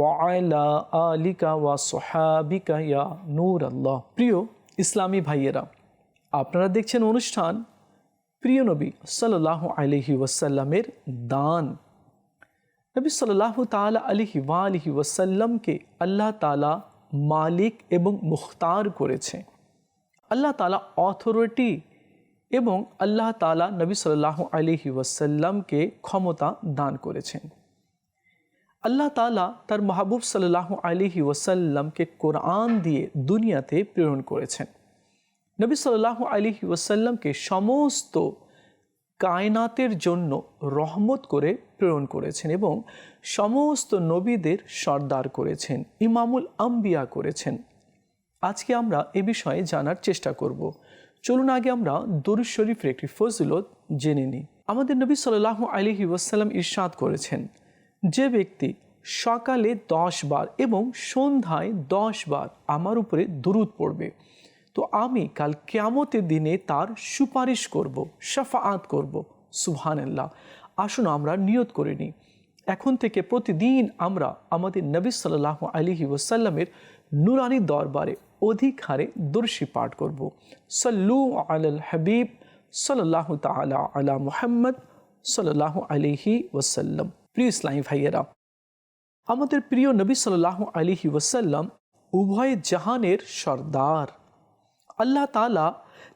ওয়াইলা আলিকা ওয়া সোহাবিকা ইয়া নূর আল্লাহ প্রিয় ইসলামী ভাইয়েরা, আপনারা দেখছেন অনুষ্ঠান প্রিয় নবী সাল্লাহ আলহি ওয়াসাল্লামের দান। নবী সাল্লাহ তালা আলহি ওয়ালিহি ওয়াসাল্লামকে আল্লাহ তালা মালিক এবং মুখতার করেছে। আল্লাহ তালা অথরিটি এবং আল্লাহ তালা নবী সাল্লাহ আলহি ওয়াসাল্লামকে ক্ষমতা দান করেছেন। আল্লাহ তালা তার মাহবুব সাল্লাহ আলিহি ওয়াসাল্লামকে কোরআন দিয়ে দুনিয়াতে প্রেরণ করেছেন। নবী সাল্লাহ আলিহি ওয়াসাল্লামকে সমস্ত কায়নাতের জন্য রহমত করে প্রেরণ করেছেন এবং সমস্ত নবীদের সর্দার করেছেন, ইমামুল আম্বিয়া করেছেন। আজকে আমরা এ বিষয়ে জানার চেষ্টা করব। চলুন আগে আমরা দরুদ শরীফের একটি ফজিলত জেনে নিই। আমাদের নবী সাল্লাহ আলিহি ওয়াসাল্লাম ইরশাদ করেছেন যে ব্যক্তি সকালে দশ বার এবং সন্ধ্যায় দশ বার আমার উপরে দরুদ পড়বে, তো আমি কাল কেয়ামতের দিনে তার সুপারিশ করব সাফাআত করব, সুবহানাল্লাহ। আসুন আমরা নিয়ত করে নিই। এখন থেকে প্রতিদিন আমরা আমাদের নবী সাল্লাহ আলিহি ওসাল্লামের নুরানি দরবারে অধিক হারে দর্শী পাঠ করব। সাল্লু আল হাবিব সাল্লাহ তালা আলা মুহাম্মদ সাল্লাহ আলিহি ওসাল্লাম প্রিয় ইসলামী ভাইয়েরা, আমাদের প্রিয় নবী সাল্লাহ আলিহি ওসাল্লাম উভয় জাহানের সর্দার। আল্লাহ তালা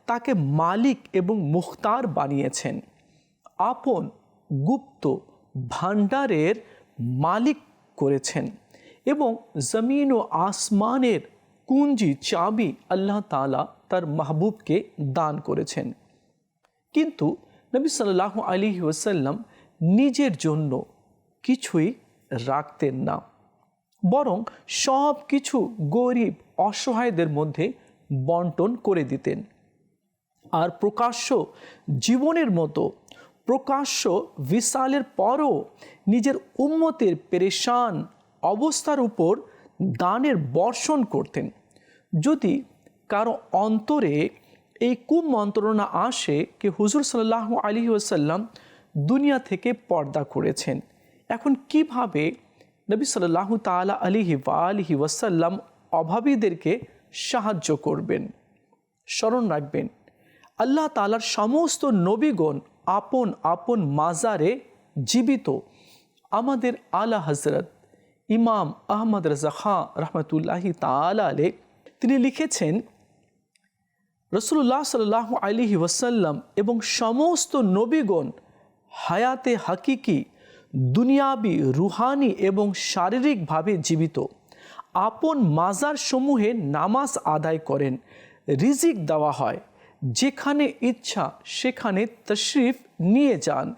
তাকে মালিক এবং মুখতার বানিয়েছেন। আপন গুপ্ত ভাণ্ডারের মালিক করেছেন এবং জমিন ও আসমানের কুঞ্জি চাবি আল্লাহ তালা তার মাহবুবকে দান করেছেন। কিন্তু নবী সাল্লাহ আলী ওসাল্লাম নিজের জন্য কিছুই রাখতেন না। বরং সব কিছু গরিব, অসহায়দের মধ্যে বন্টন করে দিতেন। আর প্রকাশ্য জীবনের মতো, প্রকাশ্য বিশালের পরও নিজের উন্মতের পেরেশান অবস্থার উপর দানের বর্ষণ করতেন। যদি কারও অন্তরে এই কুমন্ত্রণা আসে, কি হুজুর সাল্লাহ আলী ওসাল্লাম দুনিয়া থেকে পর্দা করেছেন। এখন কীভাবে নবী সাল্লাহ তালা আলিহি আলিহি ওয়াসাল্লাম অভাবীদেরকে সাহায্য করবেন? স্মরণ রাখবেন, আল্লাহ তালার সমস্ত নবীগণ আপন আপন মাজারে জীবিত। আমাদের আলা হজরত ইমাম আহমদ রাজা খাঁ রহমতুল্লাহি তালা তিনি লিখেছেন রসুল্লাহ সাল্লাহ আলিহি ওয়াসাল্লাম এবং সমস্ত নবীগণ হায়াতে হাকিকি দুনিয়াবি, রুহানি এবং শারীরিকভাবে জীবিত। আপন মাজার সমূহে নামাজ আদায় করেন, রিজিক দেওয়া হয়। যেখানে ইচ্ছা, সেখানে তশরিফ নিয়ে যান।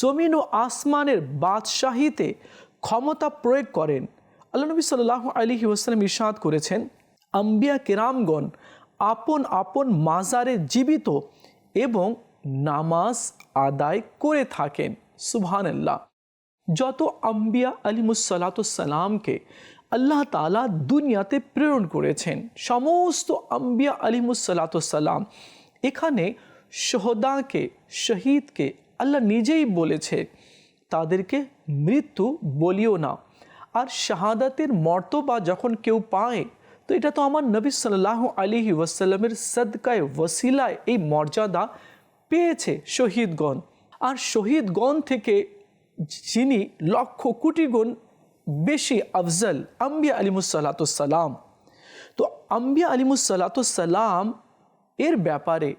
জমিন ও আসমানের বাদশাহীতে ক্ষমতা প্রয়োগ করেন। আল্লাহ নবী সাল্লাহ আলহি ওসালাম ইরশাদ করেছেন, আম্বিয়া কেরামগণ আপন আপন মাজারে জীবিত এবং নামাজ আদায় করে থাকেন। সুবহানাল্লাহ। যত আম্বিয়া আলিমুসালাতামকে আল্লাহ তালা দুনিয়াতে প্রেরণ করেছেন। সমস্ত আম্বিয়া আলিমুসালাতাম এখানে শহদাকে শহীদকে আল্লাহ নিজেই বলেছে, তাদেরকে মৃত্যু বলিও না। আর শাহাদাতের মর্তবা যখন কেউ পায়, তো এটা তো আমার নবী সাল্লাহ আলিহি ওয়াসাল্লামের সদকায় ওসিলায় এই মর্যাদা পেয়েছে শহীদগণ। আর শহীদগণ থেকে যিনি লক্ষ কোটি গুণ বেশি আফজল আম্বিয়া আলিমুসাল্লাতাম তো আম্বিয়া আলিমুসাল্লাতাম এর ব্যাপারে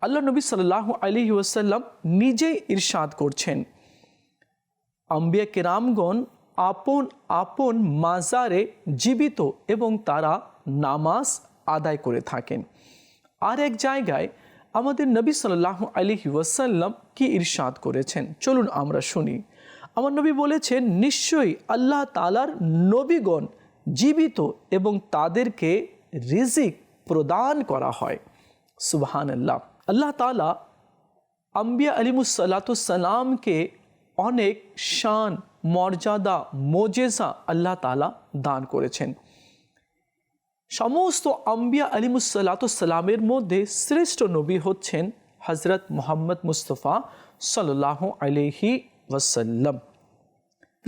আল্লাহ নবী সাল্লাহ আলহি ওসাল্লাম নিজেই ইরশাদ করছেন। আম্বিয়া কেরামগণ আপন আপন মাজারে জীবিত এবং তারা নামাজ আদায় করে থাকেন। আর এক জায়গায় আমাদের নবী সাল্লাহ আলহি ওয়াসাল্লাম কি ইরশাদ করেছেন? চলুন আমরা শুনি। আমার নবী বলেছেন, নিশ্চয়ই আল্লাহ তালার নবীগণ জীবিত এবং তাদেরকে রিজিক প্রদান করা হয়। সুবহান আল্লাহ আল্লাহ তালা আম্বিয়া আলিমুসাল্লাতুসাল্লামকে অনেক শান, মর্যাদা, মোজেজা আল্লাহ তালা দান করেছেন। সমস্ত আম্বিয়া আলিমুসাল্লাতুসাল্লামের মধ্যে শ্রেষ্ঠ নবী হচ্ছেন হজরত মোহাম্মদ মুস্তফা সাল্লাহ আলহি ওয়াসাল্লাম।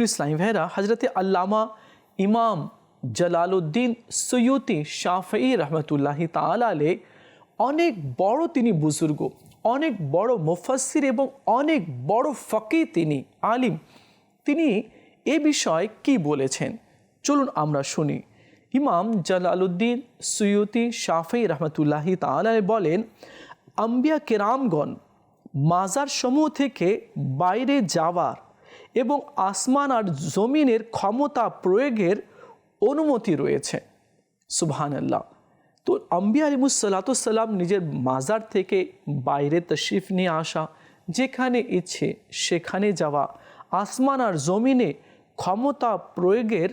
ইসলাম ভাইরা হজরত আল্লামা ইমাম জালালউদ্দিন সৈয়দি শাফি রহমতুল্লাহি তালে অনেক বড় তিনি বুজুর্গ, অনেক বড় মুফাসির এবং অনেক বড় ফকি তিনি, আলিম। তিনি এ বিষয়ে কি বলেছেন? চলুন আমরা শুনি। ইমাম জালালউদ্দিন সৈয়দি শাফি রহমতুল্লাহি তালায় বলেন, আম্বিয়া কেরামগণ মাজার সমূহ থেকে বাইরে যাওয়ার এবং আসমান আর জমিনের ক্ষমতা প্রয়োগের অনুমতি রয়েছে। সুবহান আল্লাহ তো আম্বিয়া আলিমুসাল্লাতাম নিজের মাজার থেকে বাইরে তশরিফ নিয়ে আসা, যেখানে ইচ্ছে সেখানে যাওয়া, আসমান আর জমিনে ক্ষমতা প্রয়োগের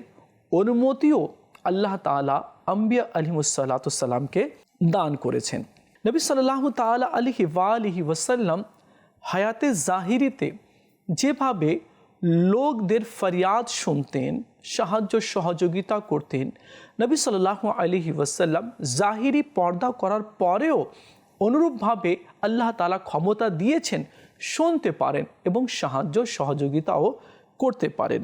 অনুমতিও আল্লাহ তালা আম্বিয়া আলিমুসাল্লাতামকে দান করেছেন। নবী সাল্লাহ তালা আলিহি ওয়ালিহি ওয়াসাল্লাম হায়াতে জাহিরিতে যেভাবে লোকদের ফরিয়াদ শুনতেন, সাহায্য সহযোগিতা করতেন, নবী সাল্লাহ আলিহি ওয়াসাল্লাম জাহিরি পর্দা করার পরেও অনুরূপভাবে আল্লাহ তালা ক্ষমতা দিয়েছেন শুনতে পারেন এবং সাহায্য সহযোগিতাও করতে পারেন।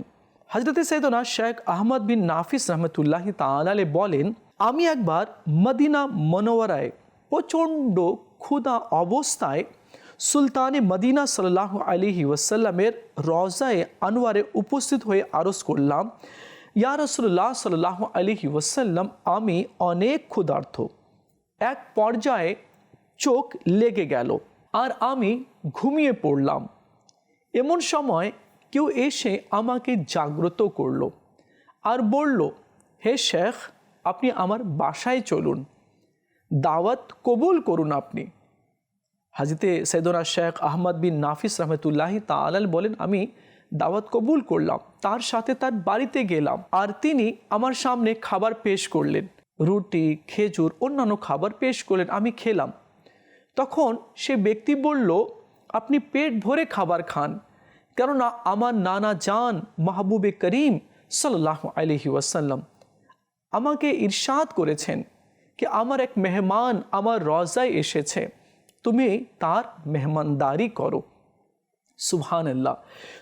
হজরতে সৈদনা শেখ আহমদ বিন নাফিস রহমতুল্লাহ তালালে বলেন, আমি একবার মদিনা মনোয়ারায় প্রচণ্ড ক্ষুধা অবস্থায় সুলতানে মদিনা সাল্লাহ আলিহি ওয়াসাল্লামের রজায়ে আনোয়ারে উপস্থিত হয়ে আরজ করলাম, ইয়া রসুল্লাহ সাল্লাহ আলিহি ওয়াসাল্লাম, আমি অনেক ক্ষুধার্থ এক পর্যায়ে চোখ লেগে গেল আর আমি ঘুমিয়ে পড়লাম। এমন সময় কেউ এসে আমাকে জাগ্রত করল আর বলল, হে শেখ, আপনি আমার বাসায় চলুন। দাওয়াত কবুল করুন আপনি। হাজিতে সৈদনা শেখ আহমদ বিন নাফিস রহমতুল্লাহি তালাল বলেন, আমি দাওয়াত কবুল করলাম, তার সাথে তার বাড়িতে গেলাম, আর তিনি আমার সামনে খাবার পেশ করলেন। রুটি, খেজুর, অন্যান্য খাবার পেশ করলেন, আমি খেলাম। তখন সে ব্যক্তি বলল, আপনি পেট ভরে খাবার খান, কেননা আমার নানা জান মাহবুবে করিম সাল্লাহ আলহি ওয়াসাল্লাম আমাকে ইরশাদ করেছেন। কি আমার এক মেহমান আমার রজায় এসেছে তুমি তার মেহমানদারি করো সুবহান আল্লাহ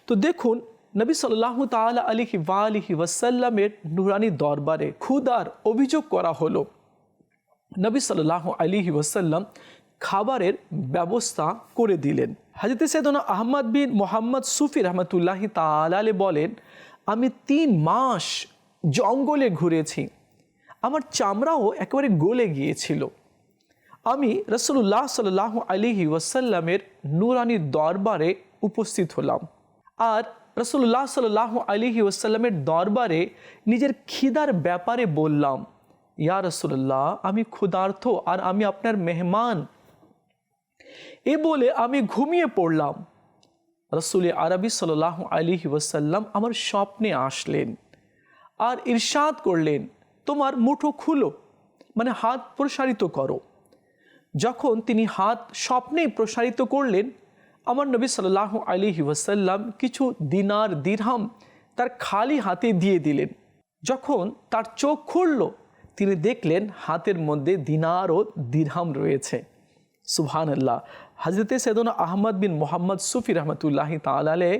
তো দেখুন নবী সাল্লাহ তালা আলিহি ওয়ালিহি ওয়াসাল্লামের নুরানি দরবারে ক্ষুদার অভিযোগ করা হলো নবী সাল্লাহ আলিহি ওয়াসাল্লাম খাবারের ব্যবস্থা করে দিলেন হাজিতে সৈদনা আহমদ বিন মোহাম্মদ সুফি রহমতুল্লাহি তালালে বলেন, আমি তিন মাস জঙ্গলে ঘুরেছি। আমার চামড়াও একেবারে গলে গিয়েছিল। আমি রসুল্লাহ সাল্লাহ আলিহি ওয়াসাল্লামের নুরানি দরবারে উপস্থিত হলাম আর রসুল্লাহ সাল্লাহ আলিহি ওয়াসাল্লামের দরবারে নিজের খিদার ব্যাপারে বললাম, ইয়া রসুল্লাহ আমি ক্ষুধার্থ আর আমি আপনার মেহমান। এ বলে আমি ঘুমিয়ে পড়লাম। রসুল আরবি সাল্লাহ আলিহি ওয়াসাল্লাম আমার স্বপ্নে আসলেন আর ইরশাদ করলেন তোমার মুঠো খুলো মানে হাত প্রসারিত করো। যখন তিনি হাত স্বপ্নে প্রসারিত করলেন, আমার নবী সাল্লাহ আলিহি ওয়াসাল্লাম কিছু দিনার দিরহাম তার খালি হাতে দিয়ে দিলেন। যখন তার চোখ খুলল, তিনি দেখলেন হাতের মধ্যে দিনার ও দিরহাম রয়েছে। সুবহান আল্লাহ হজরতে সৈদনা আহমদ বিন মোহাম্মদ সুফি রহমতুল্লাহি তালে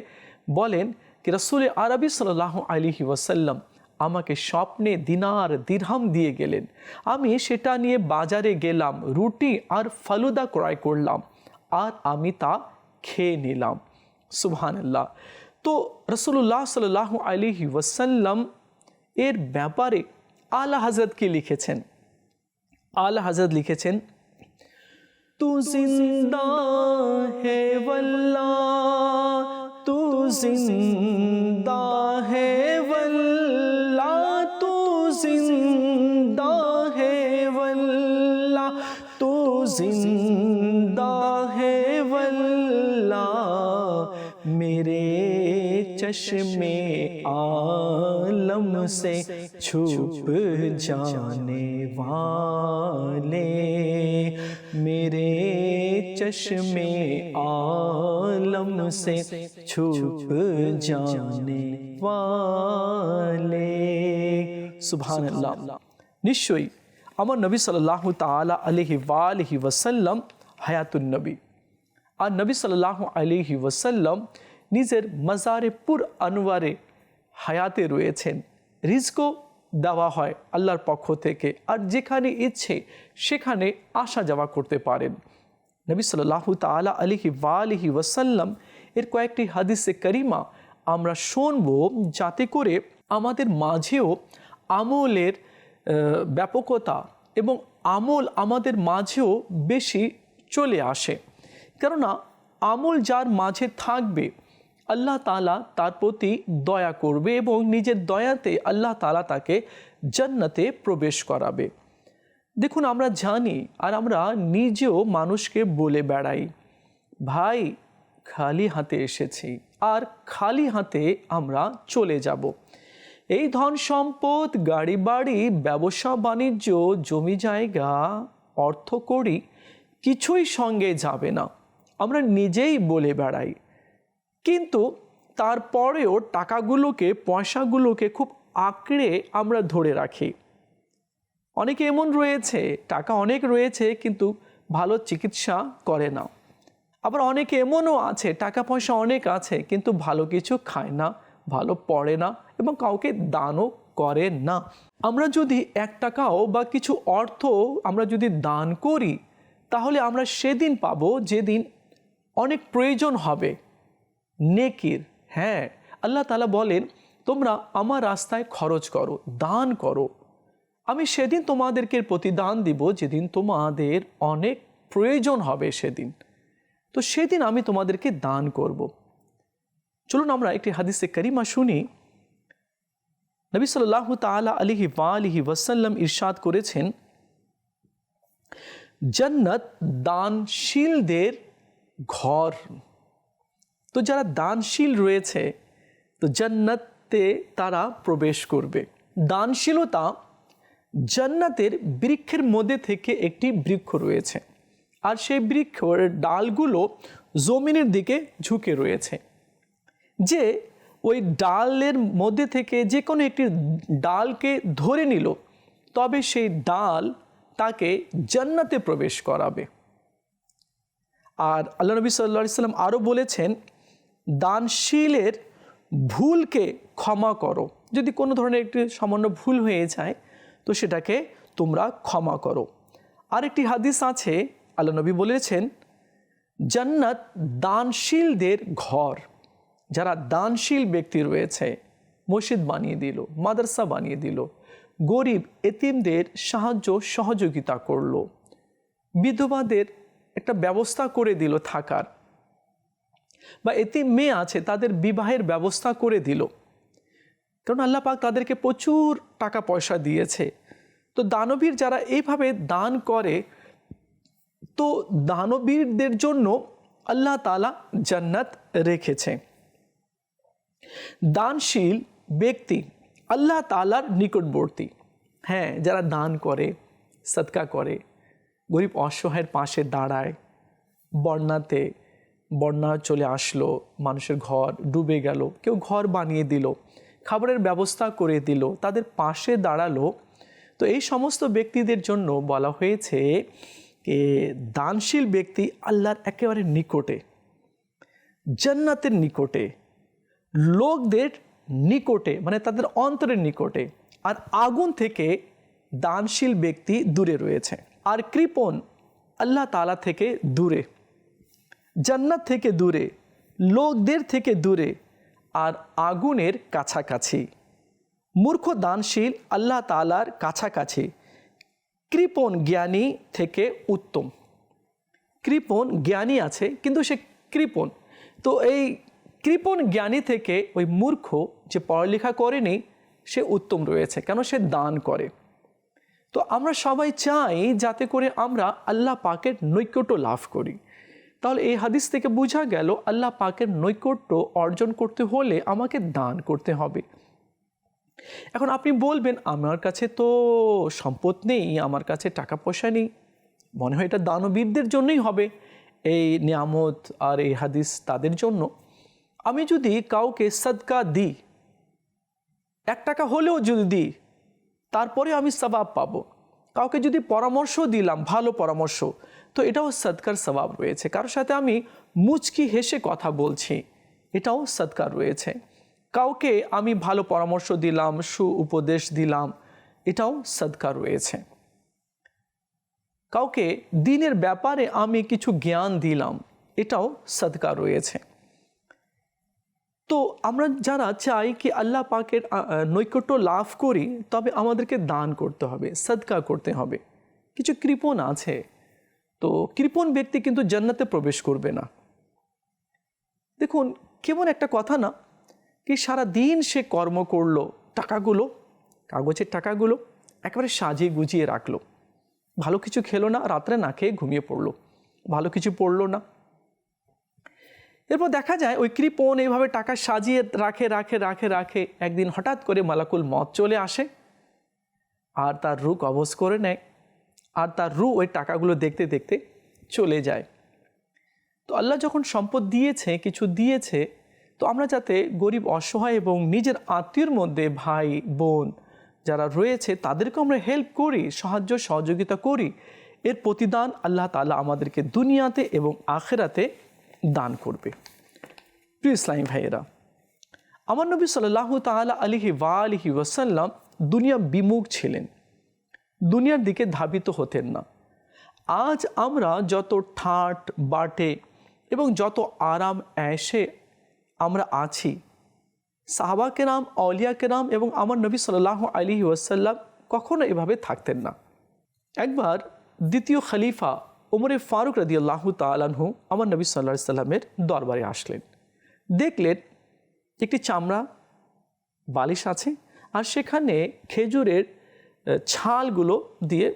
বলেন কি, রসুল আরবি সাল্লাহ আলিহি ওয়াসাল্লাম আমাকে স্বপ্নে দিনার দিরহাম দিয়ে গেলেন। আমি সেটা নিয়ে বাজারে গেলাম, রুটি আর ফালুদা ক্রয় করলাম, আর আমি তা খেয়ে নিলাম। সুবহানাল্লাহ। তো রসুল্লাহ সাল আলিহি ওয়াসাল্লাম এর ব্যাপারে আলা হাজরত লিখেছেন? আলা হাজরত লিখেছেন, তু জিন্দা হে তু জিন্দা چشم عالم سے چھپ جانے والے میرے چشم عالم سے چھپ جانے والے سبحان اللہ نشوئی امر نبی صلی اللہ تعالی علیہ وآلہ وسلم حیات النبی۔ آ نبی صلی اللہ علیہ وسلم নিজের মাজারে পুর আনোয়ারে হায়াতে রয়েছেন। রিজকো দেওয়া হয় আল্লাহর পক্ষ থেকে আর যেখানে ইচ্ছে সেখানে আসা যাওয়া করতে পারেন। নবী সাল্লাহ তালা আলিহি ওয়ালিহি ওয়াসাল্লাম এর কয়েকটি হাদিসে করিমা আমরা শুনব যাতে করে আমাদের মাঝেও আমলের ব্যাপকতা এবং আমল আমাদের মাঝেও বেশি চলে আসে। কেননা আমল যার মাঝে থাকবে আল্লাহ তালা তার প্রতি দয়া করবে এবং নিজের দয়াতে আল্লাহ তালা তাকে জান্নাতে প্রবেশ করাবে। দেখুন, আমরা জানি আর আমরা নিজেও মানুষকে বলে বেড়াই, ভাই, খালি হাতে এসেছি, আর খালি হাতে আমরা চলে যাব। এই ধন সম্পদ, গাড়ি বাড়ি, ব্যবসা বাণিজ্য, জমি জায়গা অর্থ করি কিছুই সঙ্গে যাবে না। আমরা নিজেই বলে বেড়াই কিন্তু তারপরেও টাকাগুলোকে, পয়সাগুলোকে খুব আঁকড়ে আমরা ধরে রাখি। অনেকে এমন রয়েছে, টাকা অনেক রয়েছে কিন্তু ভালো চিকিৎসা করে না। আবার অনেকে এমনও আছে, টাকা পয়সা অনেক আছে কিন্তু ভালো কিছু খায় না, ভালো পড়ে না এবং কাউকে দানও করে না। আমরা যদি এক টাকাও বা কিছু অর্থ আমরা যদি দান করি, তাহলে আমরা সেদিন পাবো যেদিন অনেক প্রয়োজন হবে। নেকির হ্যাঁ। আল্লাহ তালা বলেন, তোমরা আমার রাস্তায় খরচ করো, দান করো। আমি সেদিন তোমাদেরকে প্রতিদান দিব, যেদিন তোমাদের অনেক প্রয়োজন হবে সেদিন। তো সেদিন আমি তোমাদেরকে দান করব। চলুন আমরা একটি হাদিসে করিমা শুনি। নবী সাল্লাহ তালা আলিহি আলিহি ওয়াসাল্লাম ইরশাদ করেছেন, জান্নাত দানশীলদের ঘর। তো যারা দানশীল রয়েছে, তো জান্নাতে তারা প্রবেশ করবে। দানশীলতা জান্নাতের বৃক্ষের মধ্যে থেকে একটি বৃক্ষ রয়েছে। আর সেই বৃক্ষর ডালগুলো জমিনের দিকে ঝুঁকে রয়েছে। যে ওই ডালের মধ্যে থেকে যে কোনো একটি ডালকে ধরে নিল, তবে সেই ডাল তাকে জান্নাতে প্রবেশ করাবে। আর আল্লাহ নবী সাল্লা সাল্লাম আরও বলেছেন দানশীলের ভুলকে ক্ষমা করো। যদি কোনো ধরনের একটি সামান্য ভুল হয়ে যায়, তো সেটাকে তোমরা ক্ষমা করো। আরেকটি হাদিস আছে, আল্লাহ নবী বলেছেন, জান্নাত দানশীলদের ঘর। যারা দানশীল ব্যক্তি রয়েছে, মসজিদ বানিয়ে দিল, মাদ্রাসা বানিয়ে দিল, গরিব এতিমদের সাহায্য সহযোগিতা করল। বিধবাদের একটা ব্যবস্থা করে দিল থাকার। বা এতে মেয়ে আছে, তাদের বিবাহের ব্যবস্থা করে দিল। কারণ আল্লাহ পাক তাদেরকে প্রচুর টাকা পয়সা দিয়েছে। তো দানবীর যারা এইভাবে দান করে, তো দানবীরদের জন্য আল্লাহ তালা জান্নাত রেখেছে। দানশীল ব্যক্তি আল্লাহ তালার নিকটবর্তী। হ্যাঁ যারা দান করে, সৎকা করে, গরিব অসহায়ের পাশে দাঁড়ায়, বন্যাতে বন্যা চলে আসলো, মানুষের ঘর ডুবে গেল, কেউ ঘর বানিয়ে দিল, খাবারের ব্যবস্থা করে দিল, তাদের পাশে দাঁড়াল। তো এই সমস্ত ব্যক্তিদের জন্য বলা হয়েছে যে দানশীল ব্যক্তি আল্লাহর একেবারে নিকটে, জান্নাতের নিকটে, লোকদের নিকটে মানে তাদের অন্তরের নিকটে, আর আগুন থেকে দানশীল ব্যক্তি দূরে রয়েছে, আর কৃপণ আল্লাহ তালা থেকে দূরে। জান্নাত থেকে দূরে, লোকদের থেকে দূরে আর আগুনের কাছাকাছি। মূর্খ দানশীল আল্লাহ তালার কাছাকাছি। কৃপণ জ্ঞানী থেকে উত্তম। কৃপণ জ্ঞানী আছে, কিন্তু সে কৃপণ। তো এই কৃপণ জ্ঞানী থেকে ওই মূর্খ যে পড়ালেখা করেনি, সে উত্তম রয়েছে, কেন সে দান করে? তো আমরা সবাই চাই যাতে করে আমরা আল্লাহ পাকের নৈকট্য লাভ করি। তাহলে এই হাদিস থেকে বোঝা গেল আল্লাহ পাকের নৈকট্য অর্জন করতে হলে আমাকে দান করতে হবে। এখন আপনি বলবেন, আমার কাছে তো সম্পদ নেই, আমার কাছে টাকা পয়সা নেই। মনে হয় এটা দানবীরদের জন্যই হবে এই নিয়ামত আর এই হাদিস তাদের জন্য। আমি যদি কাউকে সদকা দিই, এক টাকা হলেও যদি দিই তারপরে আমি সবাব পাবো। কাউকে যদি পরামর্শ দিলাম, ভালো পরামর্শ তো এটাও সৎকার স্বভাব রয়েছে। কারোর সাথে আমি মুচকি হেসে কথা বলছি, এটাও সৎকার রয়েছে। কাউকে আমি ভালো পরামর্শ দিলাম সু উপদেশ দিলাম, এটাও সৎকার রয়েছে। কাউকে দিনের ব্যাপারে আমি কিছু জ্ঞান দিলাম, এটাও সৎকার রয়েছে। তো আমরা যারা চাই কি আল্লাহ পাকের নৈকট্য লাভ করি, তবে আমাদেরকে দান করতে হবে সদকা করতে হবে। কিছু কৃপণ আছে তো কৃপণ ব্যক্তি কিন্তু জান্নাতে প্রবেশ করবে না। দেখুন, কেমন একটা কথা না কি সারা দিন সে কর্ম করল, টাকাগুলো, কাগজের টাকাগুলো একেবারে সাজিয়ে গুজিয়ে রাখল। ভালো কিছু খেলো না, রাত্রে না খেয়ে ঘুমিয়ে পড়ল। ভালো কিছু পড়ল না। এরপর দেখা যায় ওই কৃপণ এইভাবে টাকা সাজিয়ে রাখে রাখে রাখে রাখে। একদিন হঠাৎ করে মালাকুল মত চলে আসে আর তার রুখ কবজ করে নেয়। আর তার রু ওই টাকাগুলো দেখতে দেখতে চলে যায়। তো আল্লাহ যখন সম্পদ দিয়েছে, কিছু দিয়েছে, তো আমরা যাতে গরিব, অসহায় এবং নিজের আত্মীয়র মধ্যে ভাই, বোন যারা রয়েছে, তাদেরকে আমরা হেল্প করি, সাহায্য, সহযোগিতা করি। এর প্রতিদান আল্লাহ তাআলা আমাদেরকে দুনিয়াতে এবং আখেরাতে দান করবে। প্রিয় ইসলামী ভাইয়েরা, আমার নবী সাল্লাহ তাআলা আলিহি ওয়া আলিহি ওয়াসাল্লাম দুনিয়া বিমুখ ছিলেন। দুনিয়ার দিকে ধাবিত হতেন না। আজ আমরা যত ঠাট, বাটে এবং যত আরাম অ্যাশে আমরা আছি, সাহাবা কেরাম অলিয়া কেরাম এবং আমার নবী সাল্লাহ আলী ওয়াসাল্লাম কখনো এভাবে থাকতেন না। একবার দ্বিতীয় খলিফা ওমরে ফারুক রাদি আল্লাহ তালানহু আমার নবী সাল্লাহ সাল্লামের দরবারে আসলেন। দেখলেন একটি চামড়া, বালিশ আছে আর সেখানে খেজুরের ছালগুলো দিয়ে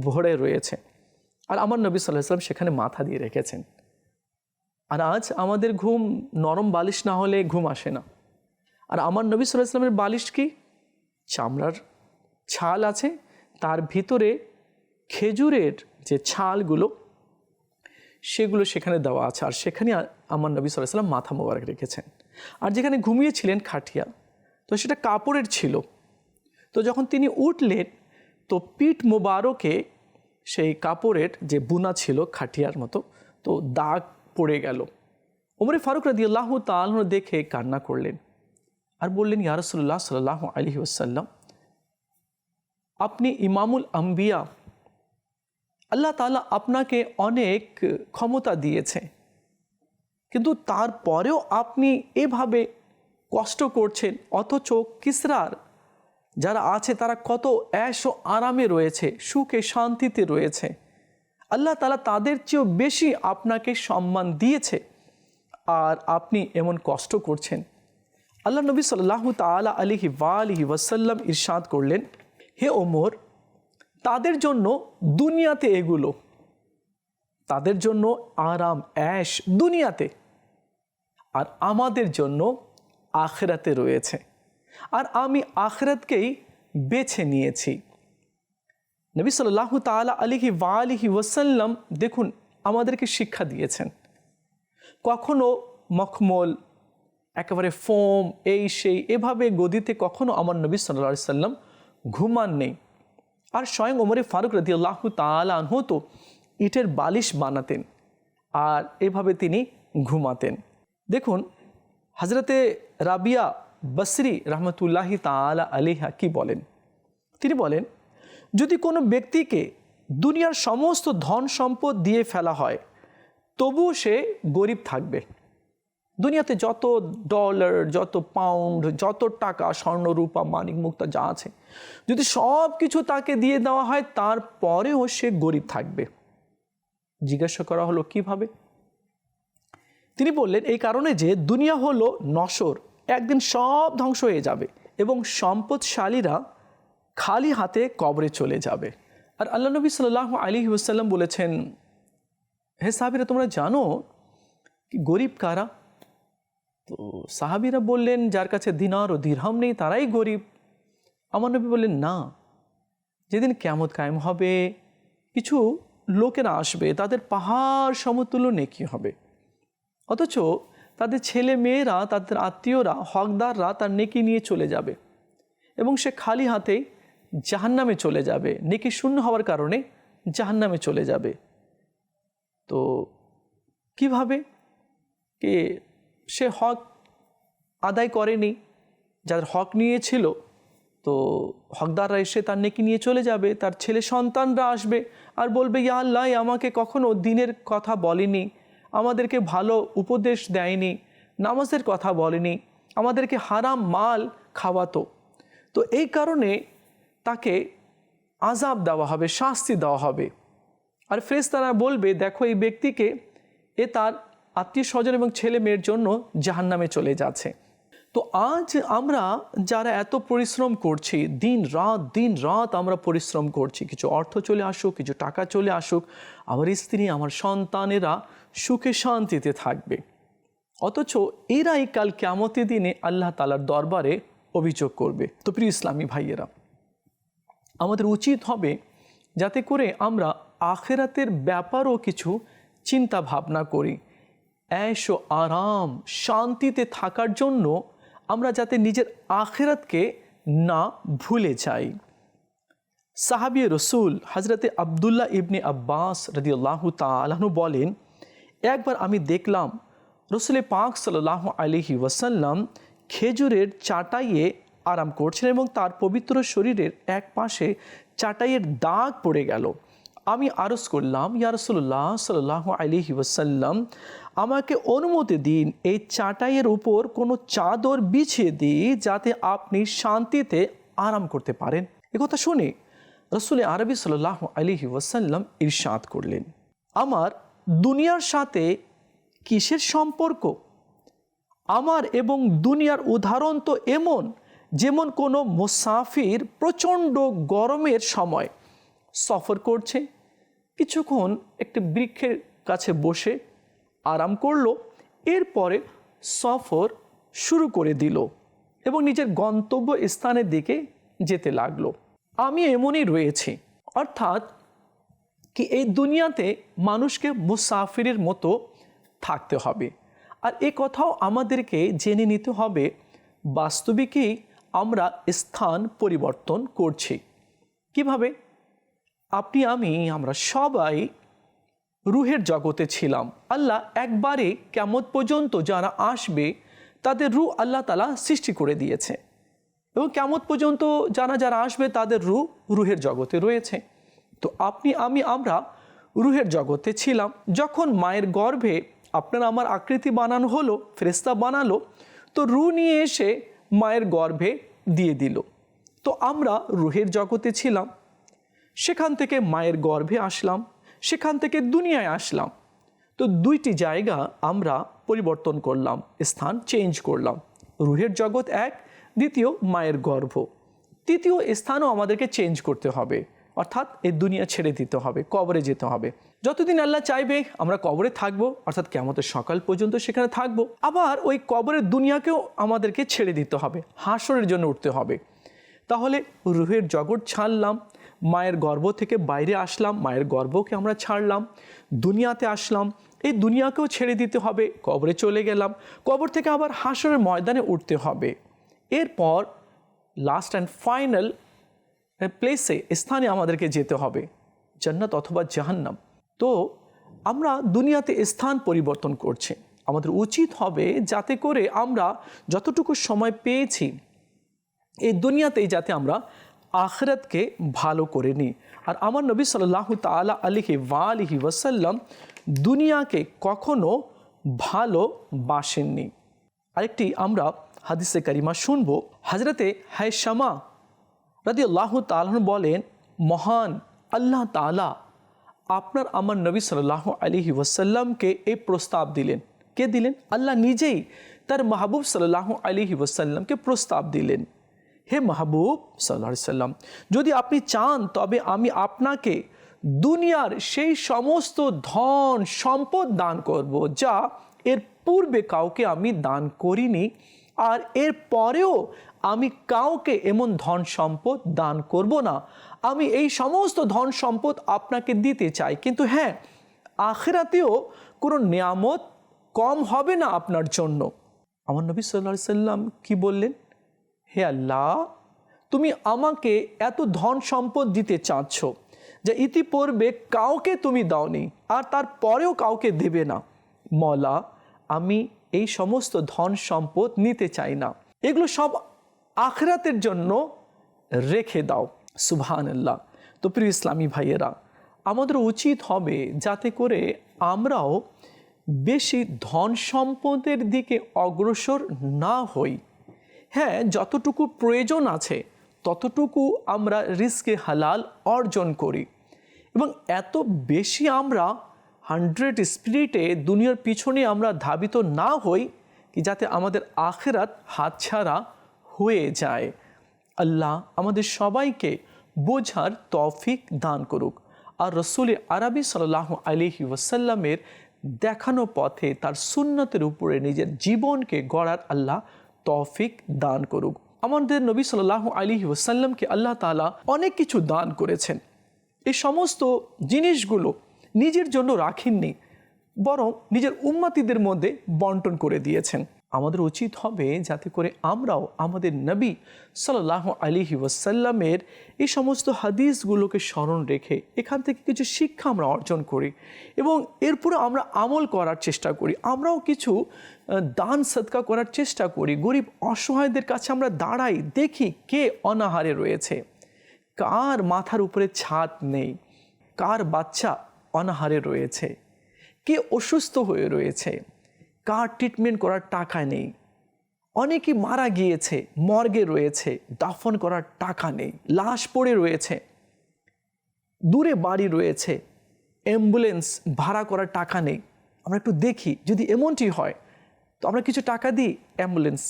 ভরে রয়েছে। আর আমার নবী সাল্লাহ সাল্লাম সেখানে মাথা দিয়ে রেখেছেন। আর আজ আমাদের ঘুম নরম বালিশ না হলে ঘুম আসে না। আর আমার নবী সাল্লাহ সাল্লামের বালিশ কি? চামড়ার ছাল আছে, তার ভিতরে খেজুরের যে ছালগুলো, সেগুলো সেখানে দেওয়া আছে। আর সেখানে আমার নবী সাল্লাহ সাল্লাম মাথা মোবারক রেখেছেন। আর যেখানে ঘুমিয়েছিলেন খাটিয়া, তো সেটা কাপড়ের ছিল। তো যখন তিনি উঠলেন তো পিঠ মোবারকে সেই কাপড়ের যে বুনা ছিল খাটিয়ার মতো, তো দাগ পড়ে গেল। ওমরে ফারুক রাদি আল্লাহ তালন দেখে কান্না করলেন আর বললেন ইয়ারসুল্লাহ সাল্লাহ আলী ওসাল্লাম আপনি ইমামুল আম্বিয়া, আল্লাহ তাআলা আপনাকে অনেক ক্ষমতা দিয়েছে, কিন্তু তারপরেও আপনি এভাবে কষ্ট করছেন, অথচ কিসরার যারা আছে তারা কত অ্যাশ ও আরামে রয়েছে, সুখে শান্তিতে রয়েছে। আল্লাহ তালা তাদের চেয়েও বেশি আপনাকে সম্মান দিয়েছে আর আপনি এমন কষ্ট করছেন। আল্লাহ নবী সাল্লাহ তালা আলিহি ওয়া আলিহি ওয়াসাল্লাম ইরশাদ করলেন, হে ওমর, তাদের জন্য দুনিয়াতে এগুলো। তাদের জন্য আরাম, অ্যাশ দুনিয়াতে। আর আমাদের জন্য আখরাতে রয়েছে। আর আমি আখরাতকেই বেছে নিয়েছি। নবী সাল্লাহ তালা আলিহি ওয়া আলিহি ওয়াসাল্লাম দেখুন আমাদেরকে শিক্ষা দিয়েছেন। কখনো মখমল, একেবারে ফোম, এই সেই, এভাবে গদিতে কখনো আমার নবী সাল্লা সাল্লাম ঘুমান নেই। আর স্বয়ং ওমরে ফারুক রদি আল্লাহ তালান হতো ইটের বালিশ বানাতেন আর এভাবে তিনি ঘুমাতেন। দেখুন হজরতে রাবিয়া বসরি রহমতুল্লাহি তালা আলিহা কি বলেন? তিনি বলেন, যদি কোনো ব্যক্তিকে দুনিয়ার সমস্ত ধন সম্পদ দিয়ে ফেলা হয়, তবুও সে গরিব থাকবে। দুনিয়াতে যত ডলার যত পাউন্ড যত টাকা, স্বর্ণ, রূপা, মানিক, মুক্তা যা আছে, যদি সব কিছু তাকে দিয়ে দেওয়া হয়, তারপরেও সে গরিব থাকবে। জিজ্ঞাসা করা হলো কীভাবে? তিনি বললেন, এই কারণে যে দুনিয়া হলো নশর একদিন সব ধ্বংস হয়ে যাবে এবং সম্পদশালীরা খালি হাতে কবরে চলে যাবে। আর আল্লাহ নবী সাল্লাহ আলী ওসাল্লাম বলেছেন, হে সাহাবিরা, তোমরা জানো কি গরিব কারা? তো সাহাবিরা বললেন, যার কাছে দিনার ও দিরহাম নেই, তারাই গরিব। আমার নবী বললেন, না, যেদিন কেমত কায়েম হবে, কিছু লোকেরা আসবে, তাদের পাহাড় সমতুল্য নেকি হবে। অথচ তাদের ছেলে মেয়েরা, তাদের আত্মীয়রা, হকদাররা তার নেকি নিয়ে চলে যাবে এবং সে খালি হাতে জাহান্নামে চলে যাবে। নেকি শূন্য হওয়ার কারণে জাহান্নামে চলে যাবে। তো কীভাবে? কে? সে হক আদায় করেনি। যাদের হক নিয়েছিল, তো হকদাররা এসে তার নেকি নিয়ে চলে যাবে। তার ছেলে সন্তানরা আসবে আর বলবে, ইয়া আল্লাহ আমাকে কখনো দিনের কথা বলেনি। আমাদেরকে ভালো উপদেশ দেয়নি, নামাজের কথা বলেনি, আমাদেরকে হারাম মাল খাওয়াতো। তো এই কারণে তাকে আজাব দেওয়া হবে, শাস্তি দেওয়া হবে। আর ফ্রেস তারা বলবে, দেখো, এই ব্যক্তিকে এ তার আত্মীয় স্বজন এবং ছেলে মেয়ের জন্য জাহান্নামে চলে যাচ্ছে। তো আজ আমরা যারা এত পরিশ্রম করছি, দিন রাত দিন রাত আমরা পরিশ্রম করছি, কিছু অর্থ চলে আসুক, কিছু টাকা চলে আসুক, আমার স্ত্রী, আমার সন্তানেরা সুখে শান্তিতে থাকবে। অথচ এরাই কাল কেমতি দিনে আল্লাহ তালার দরবারে অভিযোগ করবে। তো প্রিয় ইসলামী ভাইয়েরা, আমাদের উচিত হবে যাতে করে আমরা আখেরাতের ব্যাপারও কিছু চিন্তা ভাবনা করি। ऐश ও আরাম, শান্তিতে থাকার জন্য আমরা যাতে নিজের আখেরাতকে না ভুলে যাই। সাহাবি রসুল হজরতে আবদুল্লাহ ইবনে আব্বাস রদিউল্লাহ তালাহনু বলেন একবার আমি দেখলাম রসুলে পাক সাল্লাহ আলিহি ওয়াসাল্লাম খেজুরের চাটাইয়ে আরাম করছেন এবং তার পবিত্র শরীরের এক পাশে চাটাইয়ের দাগ পড়ে গেল। আমি আরজ করলাম, ইয়া রসুল্লাহ সাল্লাহ আলিহি ওয়াসাল্লাম, আমাকে অনুমতি দিন, এই চাটাইয়ের উপর কোনো চাদর বিছিয়ে দিই যাতে আপনি শান্তিতে আরাম করতে পারেন। একথা শুনে রসুল আরবি সাল্লাহ আলিহি ওয়াসাল্লাম ইরশাদ করলেন। আমার দুনিয়ার সাথে কিসের সম্পর্ক? আমার এবং দুনিয়ার উদাহরণ তো এমন, যেমন কোনো মুসাফির প্রচণ্ড গরমের সময় সফর করছে, কিছুক্ষণ একটি বৃক্ষের কাছে বসে আরাম করল, এরপরে সফর শুরু করে দিল এবং নিজের গন্তব্য স্থানের দিকে যেতে লাগল। আমি এমনই রয়েছি। অর্থাৎ কি এই দুনিয়াতে মানুষকে মুসাফিরের মতো থাকতে হবে। আর এ কথাও আমাদেরকে জেনে নিতে হবে, বাস্তবিকই আমরা স্থান পরিবর্তন করছি। কীভাবে? আপনি, আমি, আমরা সবাই রুহের জগতে ছিলাম। আল্লাহ একবারে কেমত পর্যন্ত যারা আসবে, তাদের রু আল্লাহ তালা সৃষ্টি করে দিয়েছে। এবং কেমত পর্যন্ত যারা যারা আসবে, তাদের রু রুহের জগতে রয়েছে। তো আপনি, আমি, আমরা রুহের জগতে ছিলাম। যখন মায়ের গর্ভে আপনার আমার আকৃতি বানানো হলো ফেরেস্তা বানালো, তো রু নিয়ে এসে মায়ের গর্ভে দিয়ে দিল। তো আমরা রুহের জগতে ছিলাম। সেখান থেকে মায়ের গর্ভে আসলাম, সেখান থেকে দুনিয়ায় আসলাম। তো দুইটি জায়গা আমরা পরিবর্তন করলাম, স্থান চেঞ্জ করলাম। রুহের জগৎ এক, দ্বিতীয় মায়ের গর্ভ। তৃতীয় স্থানও আমাদেরকে চেঞ্জ করতে হবে। অর্থাৎ এই দুনিয়া ছেড়ে দিতে হবে, কবরে যেতে হবে। যতদিন আল্লাহ চাইবে, আমরা কবরে থাকব, অর্থাৎ কেমতের সকাল পর্যন্ত সেখানে থাকব। আবার ওই কবরের দুনিয়াকেও আমাদেরকে ছেড়ে দিতে হবে, হাসরের জন্য উঠতে হবে। তাহলে রুহের জগৎ ছাড়লাম, মায়ের গর্ভ থেকে বাইরে আসলাম, মায়ের গর্ভকে আমরা ছাড়লাম, দুনিয়াতে আসলাম, এই দুনিয়াকেও ছেড়ে দিতে হবে, কবরে চলে গেলাম, কবর থেকে আবার হাসরের ময়দানে উঠতে হবে। এরপর লাস্ট অ্যান্ড ফাইনাল প্লেসে স্থানে আমাদেরকে যেতে হবে, জান্নাত অথবা জাহান্নাম। তো আমরা দুনিয়াতে স্থান পরিবর্তন করছি। আমাদের উচিত হবে যাতে করে আমরা যতটুকু সময় পেয়েছি, এই দুনিয়াতেই যাতে আমরা আখরাতকে ভালো করে নিই। আর আমার নবী সাল্লাহ তালা আলিহি ওয়ালিহি ওয়াসাল্লাম দুনিয়াকে কখনো ভালোবাসেননি আরেকটি আমরা হাদিসে কারিমা শুনব হাজরতে হায়শামা রাদি আল্লাহ তালন বলেন, মহান আল্লাহ তালা আপনার আমার নবী সাল্লাহ আলিহি ওয়াসাল্লামকে এই প্রস্তাব দিলেন। কে দিলেন? আল্লাহ নিজেই তার মাহবুব সাল্লাহ আলিহি ওয়াসাল্লামকে প্রস্তাব দিলেন। হে মাহবুব সাল্লা সাল্লাম যদি আপনি চান, তবে আমি আপনাকে দুনিয়ার সেই সমস্ত ধন, সম্পদ দান করব, যা এর পূর্বে কাউকে আমি দান করিনি, আর এর পরেও আমি কাউকে এমন ধন সম্পদ দান করব না। আমি এই সমস্ত ধন সম্পদ আপনাকে দিতে চাই। কিন্তু হ্যাঁ আখেরাতেও কোনো নিয়ামত কম হবে না আপনার জন্য। আমার নবী সাল্লা সাল্লাম কি বললেন? হে আল্লাহ, তুমি আমাকে এত ধন সম্পদ দিতে চাচ্ছ যে ইতিপূর্বে কাউকে তুমি দাওনি, আর তারপরেও কাউকে দেবে না। মলা আমি এই সমস্ত ধন সম্পদ নিতে চাই না। এগুলো সব আখরাতের জন্য রেখে দাও। সুবহান আল্লাহ তো প্রিয় ইসলামী ভাইয়েরা, আমাদের উচিত হবে যাতে করে আমরাও বেশি ধন সম্পদের দিকে অগ্রসর না হই। হ্যাঁ যতটুকু প্রয়োজন আছে, ততটুকু আমরা রিস্কে হালাল অর্জন করি। এবং এত বেশি আমরা হান্ড্রেড স্পিরিটে দুনিয়ার পিছনে আমরা ধাবিত না হই, কি যাতে আমাদের আখেরাত হাতছাড়া হয়ে যায়। আল্লাহ আমাদের সবাইকে বোঝার তৌফিক দান করুক। আর রসুল আরবি সাল্লাহ আলহি ওয়াসাল্লামের দেখানো পথে তার সুন্নতের উপরে নিজের জীবনকে গড়ার আল্লাহ তৌফিক দান করুক। আমাদের নবী সাল্লাহ আলী ওসাল্লামকে আল্লাহ তালা অনেক কিছু দান করেছেন। এই সমস্ত জিনিসগুলো নিজের জন্য রাখেননি, বরং নিজের উম্মাতিদের মধ্যে বন্টন করে দিয়েছেন। আমাদের উচিত হবে যাতে করে আমরাও আমাদের নবী সাল্লাহ আলিহি ওয়াসাল্লামের এই সমস্ত হাদিসগুলোকে স্মরণ রেখে এখান থেকে কিছু শিক্ষা আমরা অর্জন করি এবং এরপরে আমরা আমল করার চেষ্টা করি। আমরাও কিছু দান সৎকা করার চেষ্টা করি। গরিব অসহায়দের কাছে আমরা দাঁড়াই, দেখি কে অনাহারে রয়েছে। কার মাথার উপরে ছাদ নেই? কার বাচ্চা অনাহারে রয়েছে? কে অসুস্থ হয়ে রয়েছে? কার ট্রিটমেন্ট করার টাকা নেই। অনেকেই মারা গিয়েছে, মর্গে রয়েছে, দাফন করার টাকা নেই, লাশ পড়ে রয়েছে, দূরে বাড়ি রয়েছে অ্যাম্বুলেন্স ভাড়া করার টাকা নেই। আমরা একটু দেখি, যদি এমনটি হয়, তো আমরা কিছু টাকা দিই অ্যাম্বুলেন্স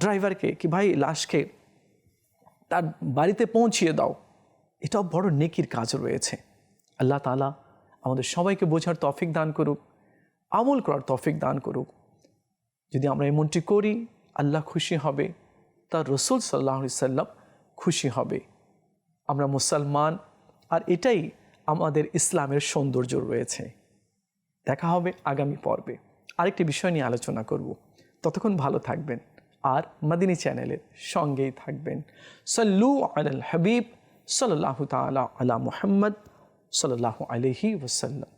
ড্রাইভারকে কি ভাই লাশকে তার বাড়িতে পৌঁছিয়ে দাও। এটাও বড় নেকির কাজ রয়েছে। আল্লাহ তালা আমাদের সবাইকে বোঝার তফিক দান করুক। আমল করার তফিক দান করুক। যদি আমরা এমনটি করি, আল্লাহ খুশি হবে, তার রসুল সাল্লাহ সাল্লাম খুশি হবে। আমরা মুসলমান, আর এটাই আমাদের ইসলামের সৌন্দর্য রয়েছে। দেখা হবে আগামী পর্বে। আরেকটি বিষয় নিয়ে আলোচনা করব। ততক্ষণ ভালো থাকবেন, আর মাদিনী চ্যানেলের সঙ্গেই থাকবেন। সল্লু আল হাবিব সাল্লাহ তালা আলা মুহাম্মদ সাল্লাহ আলহি ওসাল্লাম